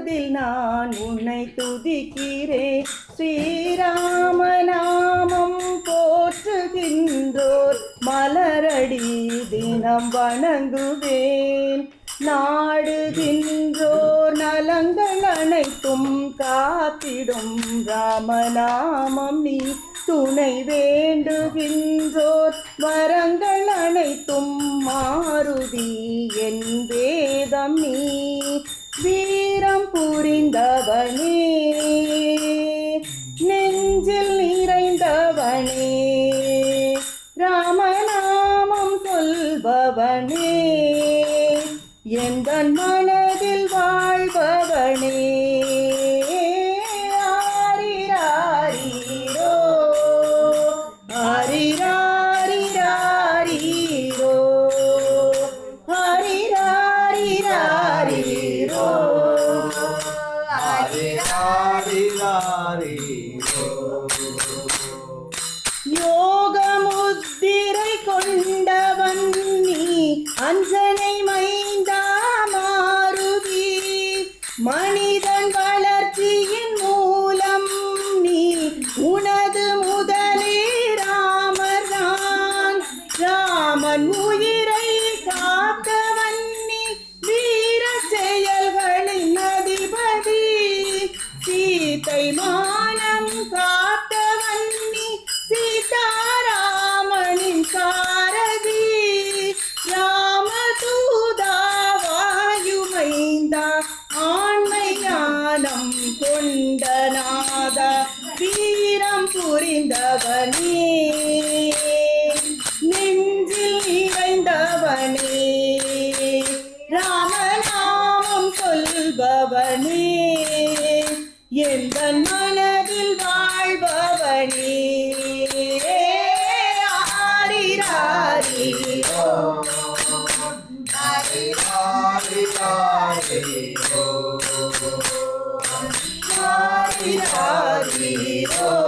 மனதில் நான் உன்னை துதிக்கிறேன். ஸ்ரீராம நாமம் போற்றுகின்றோர். மலரடி தினம் வணங்குவேன். நாடுகின்றோர் நலங்கள் அனைத்தும் காத்திடும். ராமநாமம் நீ துணை வேண்டுகின்றோர். வரங்கள் அனைத்தும் மாறுதி என் வேதம் நீ. வீரம் புரிந்தவனே நெஞ்சில் நிறைந்தவனே ராமநாமம் சொல்பவனே. எந்த மனதில் யோக முத்திரை கொண்டவன் நீ அஞ்சனை மைந்தா மாருதி. மனிதன் வளர்ச்சியின் சீதை மானம் காத்தவன் நீ சீதாராமனின் சாரதி. ராமதூதா வாயுமைந்தா ஆண்மை ஞானம் கொண்ட நாதா வீரம் புரிந்தவனே. நெஞ்சில் நிறைந்தவனே. ராமநாமம் சொல்பவனே. எந்த மனதில் வாழ்பவனே? ஆரிராரி ஆரிராரி ஓ